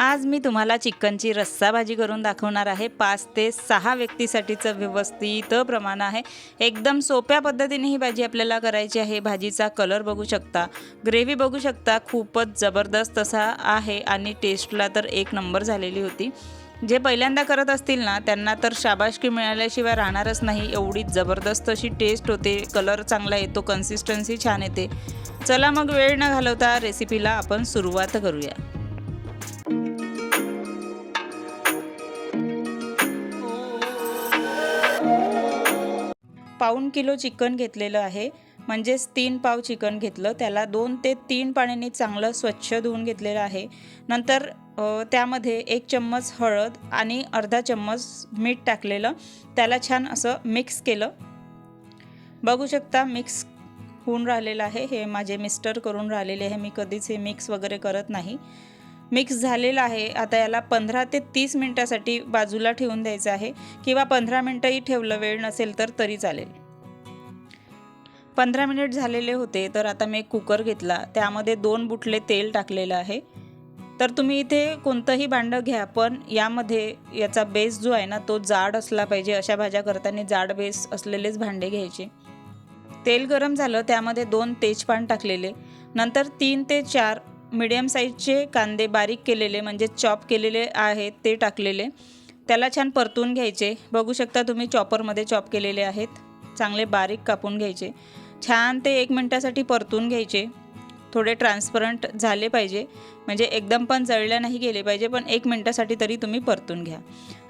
आज मी तुम्हाला चिकनची रस्सा भाजी करून दाखवणार आहे. पाच ते सहा व्यक्तीसाठीचं व्यवस्थित प्रमाण आहे. एकदम सोप्या पद्धतीने ही भाजी आपल्याला करायची आहे. भाजीचा कलर बघू शकता. ग्रेव्ही बघू शकता. खूपच जबरदस्त असा आहे आणि टेस्टला तर एक नंबर झालेली होती. जे पहिल्यांदा करत असतील ना त्यांना तर शाबाशकी मिळाल्याशिवाय राहणारच नाही. एवढी जबरदस्त अशी टेस्ट होते. कलर चांगला येतो. कन्सिस्टन्सी छान येते. चला मग वेळ न घालवता रेसिपीला आपण सुरुवात करूया. पाऊण किलो चिकन घेतलेलं आहे. म्हणजेच तीन पाव चिकन घेतलं. त्याला दोन ते तीन पाण्याने चांगलं स्वच्छ धुवून घेतलेलं आहे. नंतर त्यामध्ये एक चम्मच हळद आणि अर्धा चम्मच मीठ टाकलेलं. त्याला छान असं मिक्स केलं. बघू शकता मिक्स होऊन राहिलेलं आहे. हे माझे मिस्टर करून राहिलेले आहे. मी कधीच हे मिक्स वगैरे करत नाही. मिक्स झालेलं आहे. आता याला पंधरा ते तीस मिनटासाठी बाजूला ठेवून द्यायचं आहे. किंवा पंधरा मिनटंही ठेवलं वेळ नसेल तर तरी चालेल. पंधरा मिनिट झालेले होते तर आता मी एक कुकर घेतला. त्यामध्ये दोन बुटले तेल टाकलेलं आहे. तर तुम्ही इथे कोणतंही भांडं घ्या पण यामध्ये याचा बेस जो आहे ना तो जाड असला पाहिजे. अशा भाज्या करताना जाड बेस असलेलेच भांडे घ्यायचे. तेल गरम झालं त्यामध्ये दोन तेजपान टाकलेले. नंतर तीन ते चार मिडियम साईजचे कांदे बारीक केलेले म्हणजे चॉप केलेले आहेत ते टाकलेले. त्याला छान परतून घ्यायचे. बघू शकता तुम्ही चॉपरमध्ये चॉप केलेले आहेत. चांगले बारीक कापून घ्यायचे. छान ते एक मिनटासाठी परतून घ्यायचे. थोडे ट्रान्सपरंट झाले पाहिजे. म्हणजे एकदम पण जळल्या नाही गेले पाहिजे पण एक मिनटासाठी तरी तुम्ही परतून घ्या.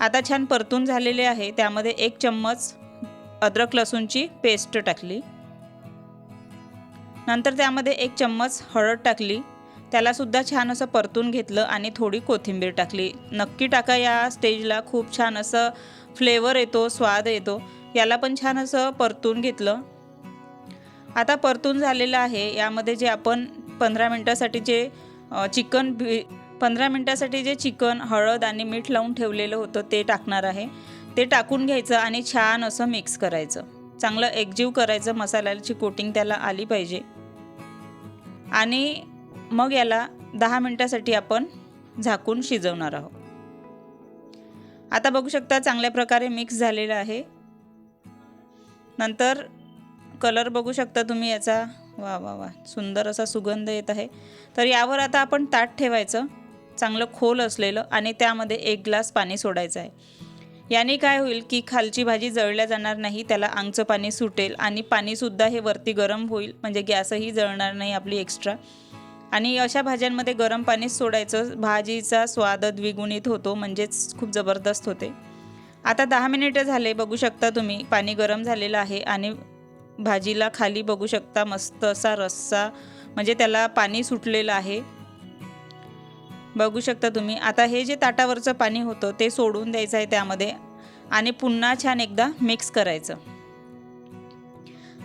आता छान परतून झालेले आहे. त्यामध्ये एक चम्मच अद्रक लसूणची पेस्ट टाकली. नंतर त्यामध्ये एक चम्मच हळद टाकली. त्यालासुद्धा छान असं परतून घेतलं आणि थोडी कोथिंबीर टाकली. नक्की टाका या स्टेजला खूप छान असं फ्लेवर येतो स्वाद येतो. याला पण छान असं परतून घेतलं. आता परतून झालेलं आहे. यामध्ये जे आपण पंधरा मिनटासाठी जे चिकन भी पंधरा मिनटासाठी जे चिकन हळद आणि मीठ लावून ठेवलेलं होतं ते टाकणार आहे. ते टाकून घ्यायचं आणि छान असं मिक्स करायचं. चांगलं एकजीव करायचं मसाल्याची कोटिंग त्याला आली पाहिजे. आणि मग याला दहा मिनटासाठी आपण झाकून शिजवणार आहोत. आता बघू शकता चांगल्या प्रकारे मिक्स झालेलं आहे. नंतर कलर बघू शकता तुम्ही याचा. वा वा वा सुंदर असा सुगंध येत आहे. तर यावर आता आपण ताट ठेवायचं. चांगलं खोल असलेलं आणि त्यामध्ये एक ग्लास पाणी सोडायचं आहे. याने काय होईल की खालची भाजी जळल्या जाणार नाही त्याला आंगचं पाणी सुटेल आणि पाणीसुद्धा हे वरती गरम होईल. म्हणजे गॅसही जळणार नाही आपली एक्स्ट्रा आणि अशा भाज्यांमध्ये गरम पाणीच सोडायचं. भाजीचा स्वाद द्विगुणित होतो म्हणजेच खूप जबरदस्त होते. आता दहा मिनिटं झाले बघू शकता तुम्ही. पाणी गरम झालेलं आहे आणि भाजीला खाली बघू शकता मस्त असा रस्सा म्हणजे त्याला पाणी सुटलेलं आहे. बघू शकता तुम्ही. आता हे जे ताटावरचं पाणी होतं ते सोडून द्यायचं आहे त्यामध्ये आणि पुन्हा छान एकदा मिक्स करायचं.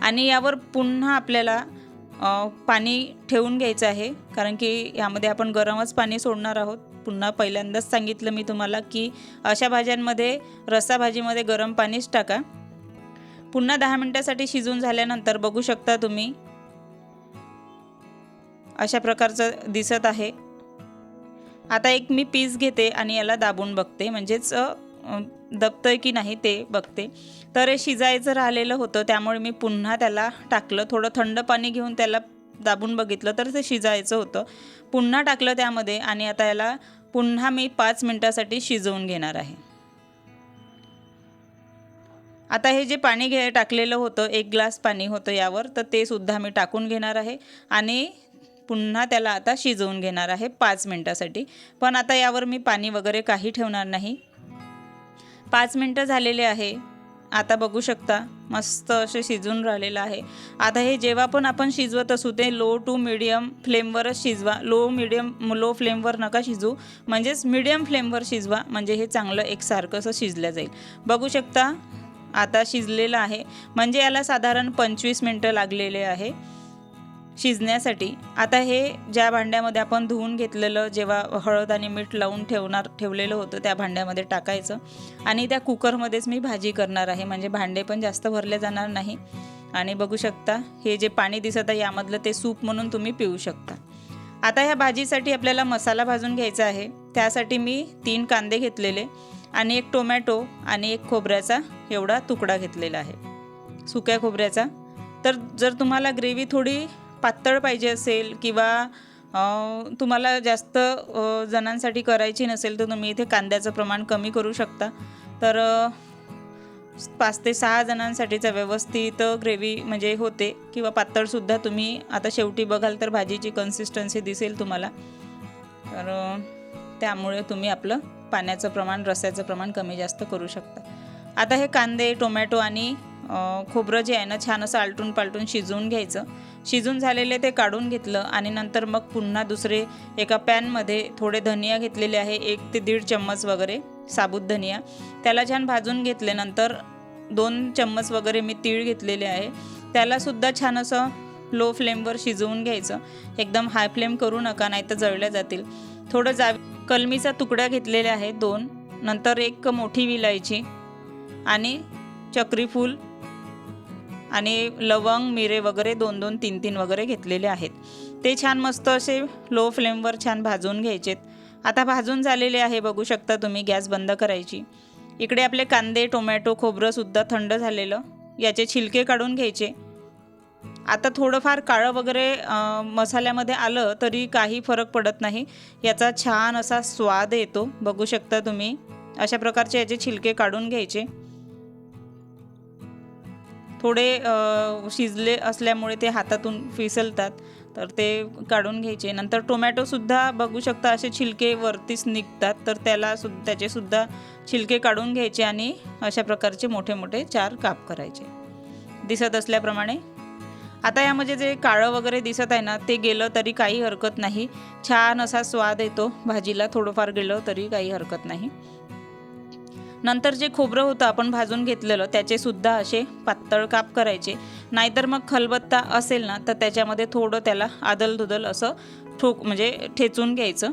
आणि यावर पुन्हा आपल्याला पाणी ठेवून घ्यायचं आहे. कारण की यामध्ये आपण गरमच पाणी सोडणार आहोत. पुन्हा पहिल्यांदाच सांगितलं मी तुम्हाला की अशा भाज्यांमध्ये रस्सा भाजीमध्ये गरम पाणीच टाका. पुन्हा दहा मिनटासाठी शिजून झाल्यानंतर बघू शकता तुम्ही. अशा प्रकारचं दिसत आहे. आता एक मी पीस घेते आणि याला दाबून बघते. म्हणजेच दबतंय की नाही ते बघते. तर शिजायचं राहिलेलं होतं त्यामुळे मी पुन्हा त्याला टाकलं. थोडं थंड पाणी घेऊन त्याला दाबून बघितलं तर ते शिजायचं होतं. पुन्हा टाकलं त्यामध्ये आणि आता याला पुन्हा मी पाच मिनटासाठी शिजवून घेणार आहे. आता हे जे पाणी घे टाकलेलं होतं एक ग्लास पाणी होतं यावर तर ते सुद्धा मी टाकून घेणार आहे. आणि पुन्हा त्याला आता शिजवून घेणार आहे पाच मिनटासाठी. पण आता यावर मी पाणी वगैरे काही ठेवणार नाही. पाच मिनटं झालेले आहे. आता बघू शकता मस्त असे शिजून राहिलेलं आहे. आता हे जेव्हा पण आपण शिजवत असू ते लो टू मिडियम फ्लेमवरच शिजवा. लो मिडियम लो फ्लेमवर नका शिजू. म्हणजेच मिडियम फ्लेमवर शिजवा. म्हणजे हे चांगलं एकसारखं असं शिजलं जाईल. बघू शकता आता शिजलेलं आहे. म्हणजे याला साधारण पंचवीस मिनटं लागलेले आहे. शिजण्यासाठी. आता हे ज्या भांड्यामध्ये आपण धुवून घेतलेलं जेव्हा हळद आणि मीठ लावून ठेवणार ठेवलेलं होतं त्या भांड्यामध्ये टाकायचं. आणि त्या कुकरमध्येच मी भाजी करणार आहे. म्हणजे भांडे पण जास्त भरले जाणार नाही. आणि बघू शकता हे जे पाणी दिसत आहे यामधलं ते सूप म्हणून तुम्ही पिऊ शकता. आता ह्या भाजीसाठी आपल्याला मसाला भाजून घ्यायचा आहे. त्यासाठी मी तीन कांदे घेतलेले आणि एक टोमॅटो आणि एक खोबऱ्याचा एवढा तुकडा घेतलेला आहे. सुक्या खोबऱ्याचा. तर जर तुम्हाला ग्रेव्ही थोडी पातळ पाहिजे असेल किंवा तुम्हाला जास्त जणांसाठी करायची नसेल तर तुम्ही इथे कांद्याचं प्रमाण कमी करू शकता. तर पाच ते सहा जणांसाठीचा व्यवस्थित ग्रेव्ही म्हणजे होते किंवा पातळसुद्धा तुम्ही आता शेवटी बघाल तर भाजीची कन्सिस्टन्सी दिसेल तुम्हाला. तर त्यामुळे तुम्ही आपलं पाण्याचं प्रमाण रस्याचं प्रमाण कमी जास्त करू शकता. आता हे कांदे टोमॅटो आणि खोबरं जे आहे ना छान असं आलटून पालटून शिजवून घ्यायचं. शिजून झालेले ते काढून घेतलं आणि नंतर मग पुन्हा दुसरे एका पॅनमध्ये थोडे धनिया घेतलेले आहे एक ते दीड चम्मच वगैरे साबुत धनिया. त्याला छान भाजून घेतले नंतर दोन चम्मच वगैरे मी तीळ घेतलेले आहे. त्यालासुद्धा छान असं लो फ्लेमवर शिजवून घ्यायचं. एकदम हाय फ्लेम करू नका नाही तर जळल्या जातील. थोडं जा कलमीचा तुकडा घेतलेला आहे दोन. नंतर एक मोठी विलायची आणि चक्रीफूल आणि लवंग मिरे वगैरे दोन दोन तीन तीन वगैरे घेतलेले आहेत. ते छान मस्त असे लो फ्लेमवर छान भाजून घ्यायचेत. आता भाजून झालेले आहे बघू शकता तुम्ही गॅस बंद करायची. इकडे आपले कांदे टोमॅटो खोबरंसुद्धा थंड झालेलं. याचे छिलके काढून घ्यायचे. आता थोडंफार काळं वगैरे मसाल्यामध्ये आलं तरी काही फरक पडत नाही. याचा छान असा स्वाद येतो बघू शकता तुम्ही. अशा प्रकारचे याचे छिलके काढून घ्यायचे. थोडे शिजले असल्यामुळे ते हातातून फिसलतात. तर ते काढून घ्यायचे. नंतर टोमॅटोसुद्धा बघू शकता असे छिलके वरतीच निघतात. तर त्याला सु त्याचेसुद्धा छिलके काढून घ्यायचे आणि अशा प्रकारचे मोठे मोठे चार काप करायचे. दिसत असल्याप्रमाणे. आता यामध्ये जे काळं वगैरे दिसत आहे ना ते गेलं तरी काही हरकत नाही. छान असा स्वाद येतो. भाजीला थोडंफार गेलं तरी काही हरकत नाही. नंतर जे खोबरं होतं आपण भाजून घेतलेलं त्याचे सुद्धा असे पातळ काप करायचे. नाहीतर मग खलबत्ता असेल ना तर त्याच्यामध्ये थोडं त्याला आदलदुदल असं ठोक म्हणजे ठेचून घ्यायचं.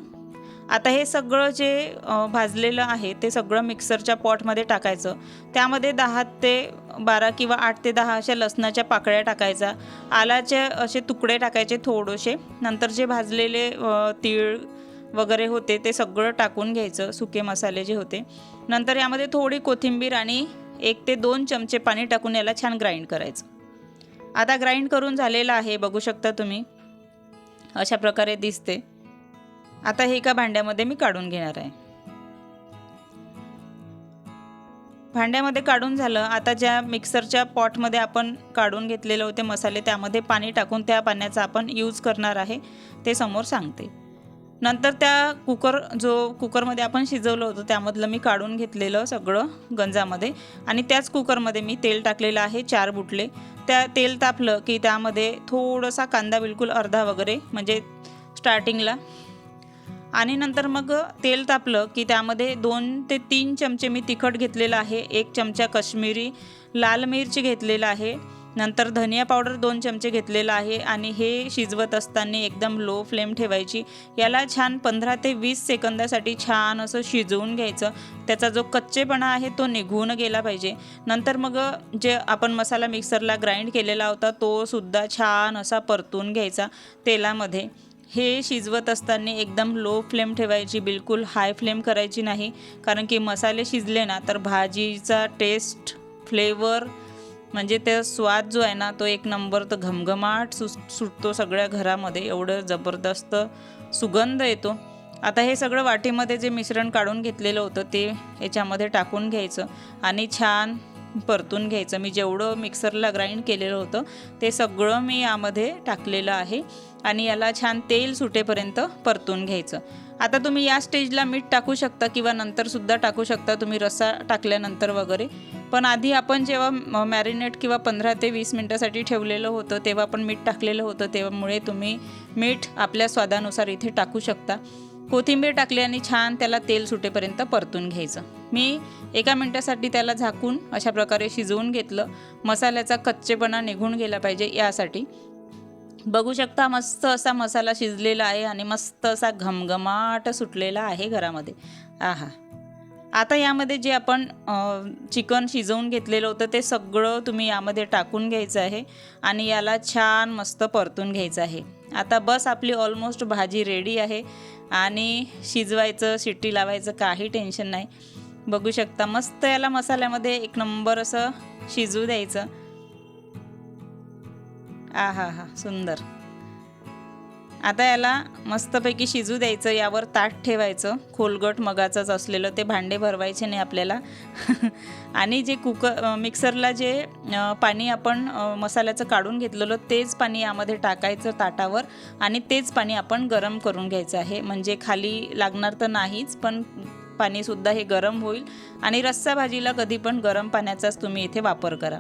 आता हे सगळं जे भाजलेलं आहे ते सगळं मिक्सरच्या पॉटमध्ये टाकायचं. त्यामध्ये दहा ते बारा किंवा आठ ते दहा अशा लसणाच्या पाकळ्या टाकायचा. आलाचे असे तुकडे टाकायचे थोडेसे नंतर जे भाजलेले तीळ वगैरे होते ते सगळं टाकून घ्यायचं सुके मसाले जे होते. नंतर यामध्ये थोडी कोथिंबीर आणि एक ते दोन चमचे पाणी टाकून याला छान ग्राइंड करायचं. आता ग्राइंड करून झालेलं आहे बघू शकता तुम्ही. अशा प्रकारे दिसते. आता हे एका भांड्यामध्ये मी काढून घेणार आहे. भांड्यामध्ये काढून झालं आता ज्या मिक्सरच्या पॉटमध्ये आपण काढून घेतलेले होते मसाले त्यामध्ये पाणी टाकून त्या पाण्याचा आपण यूज करणार आहे ते समोर सांगते. नंतर त्या कुकर जो कुकरमध्ये आपण शिजवलं होतं त्यामधलं मी काढून घेतलेलं सगळं गंजामध्ये. आणि त्याच कुकरमध्ये मी तेल टाकलेलं आहे चार बुटले. त्या तेल तापलं की त्यामध्ये थोडासा कांदा बिलकुल अर्धा वगैरे म्हणजे स्टार्टिंगला. आणि नंतर मग तेल तापलं की त्यामध्ये दोन ते तीन चमचे मी तिखट घेतलेलं आहे एक चमचा कश्मीरी लाल मिरची घेतलेला आहे. नंतर धनिया पावडर दोन चमचे घेतलेला आहे आणि हे शिजवत असताना एकदम लो फ्लेम ठेवायची. याला छान पंधरा ते वीस सेकंदासाठी छान असं शिजवून घ्यायचं. त्याचा जो कच्चेपणा आहे तो निघून गेला पाहिजे. नंतर मग जे आपण मसाला मिक्सरला ग्राइंड केलेला होता तो सुद्धा छान असा परतून घ्यायचा तेलामध्ये. हे शिजवत असताना एकदम लो फ्लेम ठेवायची बिलकुल हाय फ्लेम करायची नाही. कारण की मसाले शिजले ना तर भाजीचा टेस्ट फ्लेवर म्हणजे त्या स्वाद जो आहे ना तो एक नंबर तर घमघमाट सु सुटतो सगळ्या घरामध्ये. एवढं जबरदस्त सुगंध येतो. आता हे सगळं वाटीमध्ये जे मिश्रण काढून घेतलेलं होतं ते याच्यामध्ये टाकून घ्यायचं आणि छान परतून घ्यायचं. मी जेवढं मिक्सरला ग्राइंड केलेलं होतं ते सगळं मी यामध्ये टाकलेलं आहे आणि याला छान तेल सुटेपर्यंत परतून घ्यायचं. आता तुम्ही या स्टेजला मीठ टाकू शकता किंवा नंतरसुद्धा टाकू शकता. तुम्ही रस्सा टाकल्यानंतर वगैरे पण आधी आपण जेव्हा मॅरिनेट किंवा पंधरा ते वीस मिनटासाठी ठेवलेलं होतं तेव्हा आपण मीठ टाकलेलं होतं. त्यामुळे तुम्ही मीठ आपल्या स्वादानुसार इथे टाकू शकता. कोथिंबीर टाकली आणि छान त्याला तेल सुटेपर्यंत परतून घ्यायचं. मी एका मिनटासाठी त्याला झाकून अशा प्रकारे शिजवून घेतलं. मसाल्याचा कच्चेपणा निघून गेला पाहिजे यासाठी. बघू शकता मस्त असा मसाला शिजलेला आहे आणि मस्त असा घमघमाट सुटलेला आहे घरामध्ये. आहा. आता यामध्ये जे आपण चिकन शिजवून घेतलेलं होतं ते सगळं तुम्ही यामध्ये टाकून घ्यायचं आहे आणि याला छान मस्त परतून घ्यायचं आहे. आता बस आपली ऑलमोस्ट भाजी रेडी आहे आणि शिजवायचं शिट्टी लावायचं काही टेन्शन नाही. बघू शकता मस्त याला मसाल्यामध्ये एक नंबर असं शिजू द्यायचं. आ हा हा सुंदर. आता याला मस्तपैकी शिजू द्यायचं यावर ताट ठेवायचं खोलगट मगाचंच असलेलं ते भांडे भरवायचे नाही आपल्याला. आणि जे कुकर मिक्सरला जे पाणी आपण मसाल्याचं काढून घेतलेलं तेच पाणी यामध्ये टाकायचं ताटावर आणि तेच पाणी आपण गरम करून घ्यायचं आहे. म्हणजे खाली लागणार तर नाहीच पण पाणीसुद्धा हे गरम होईल. आणि रस्सा भाजीला कधी पण गरम पाण्याचाच तुम्ही इथे वापर करा.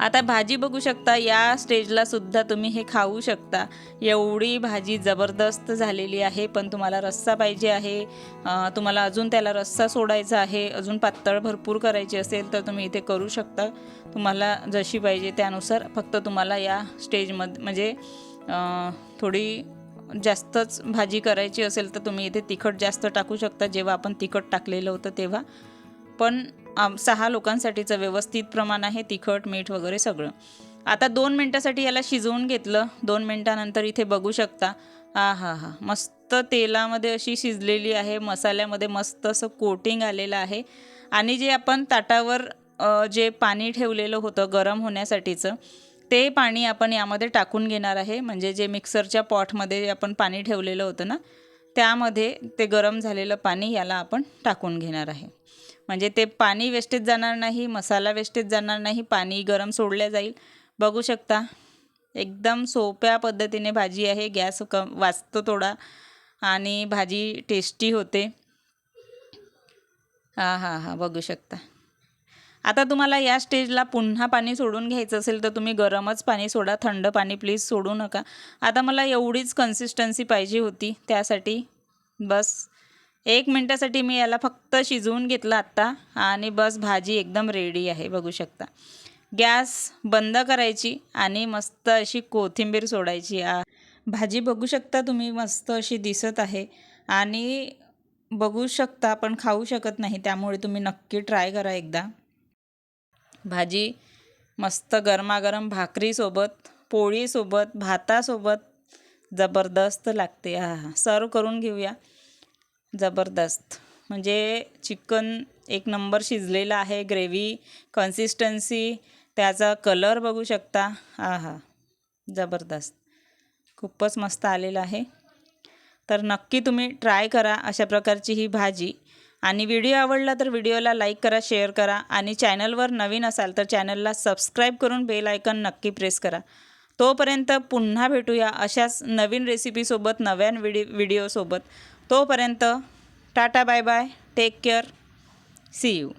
आता भाजी बघू शकता या स्टेजला सुद्धा तुम्ही हे खाऊ शकता. एवढी भाजी जबरदस्त झालेली आहे पण तुम्हाला रस्सा पाहिजे आहे. तुम्हाला अजून त्याला रस्सा सोडायचा आहे अजून पातळ भरपूर करायची असेल तर तुम्ही इथे करू शकता. तुम्हाला जशी पाहिजे त्यानुसार फक्त तुम्हाला या स्टेजमध्ये म्हणजे थोडी जास्तच भाजी करायची असेल तर तुम्ही इथे तिखट जास्त टाकू शकता. जेव्हा आपण तिखट टाकलेलं होतं तेव्हा. पण आम- सहा लोकांसाठीचं व्यवस्थित प्रमाण आहे तिखट मीठ वगैरे सगळं. आता दोन मिनटासाठी याला शिजवून घेतलं. दोन मिनटानंतर इथे बघू शकता. हा हा हा. मस्त तेलामध्ये अशी शिजलेली आहे. मसाल्यामध्ये मस्त असं कोटिंग आलेलं आहे. आणि जे आपण ताटावर जे पाणी ठेवलेलं होतं गरम होण्यासाठीचं ते पाणी आपण यामध्ये टाकून घेणार आहे. म्हणजे जे मिक्सरच्या पॉटमध्ये आपण पाणी ठेवलेलं होतं ना त्यामध्ये ते गरम झालेलं पाणी याला आपण टाकून घेणार आहे. म्हणजे ते पाणी वेस्टेज जाणार नाही मसाला वेस्टेज जाणार नाही पाणी गरम सोडल्या जाईल. बघू शकता एकदम सोप्या पद्धतीने भाजी आहे. गॅस क वाचतो थोडा आणि भाजी टेस्टी होते. हां हां हां बघू शकता. आता तुम्हाला या स्टेजला पुन्हा पाणी सोडून घ्यायचं असेल तर तुम्ही गरमच पाणी सोडा. थंड पाणी प्लीज सोडू नका. आता मला एवढीच कन्सिस्टन्सी पाहिजे होती त्यासाठी. बस. एक मिनटासाठी मी याला फक्त शिजवून घेतलं आत्ता आणि बस भाजी एकदम रेडी आहे बघू शकता. गॅस बंद करायची आणि मस्त अशी कोथिंबीर सोडायची. आ भाजी बघू शकता तुम्ही मस्त अशी दिसत आहे. आणि बघू शकता पण खाऊ शकत नाही त्यामुळे तुम्ही नक्की ट्राय करा एकदा. भाजी मस्त गरमागरम भाकरीसोबत पोळीसोबत भातासोबत जबरदस्त लागते. हा हा सर्व करून घेऊया. जबरदस्त. म्हणजे चिकन एक नंबर शिजलेलं आहे ग्रेव्ही कन्सिस्टन्सी त्याचा कलर बघू शकता. हा हा जबरदस्त. खूपच मस्त आलेलं आहे. तर नक्की तुम्ही ट्राय करा अशा प्रकारची ही भाजी. आणि व्हिडिओ आवडला तर व्हिडिओला लाईक करा शेअर करा आणि चॅनलवर नवीन असाल तर चॅनलला सबस्क्राईब करून बेल आयकन नक्की प्रेस करा. तोपर्यंत पुन्हा भेटूया अशाच नवीन रेसिपीसोबत नव्यान व्हिडि व्हिडिओसोबत तोपर्यंत tata bye bye take care see you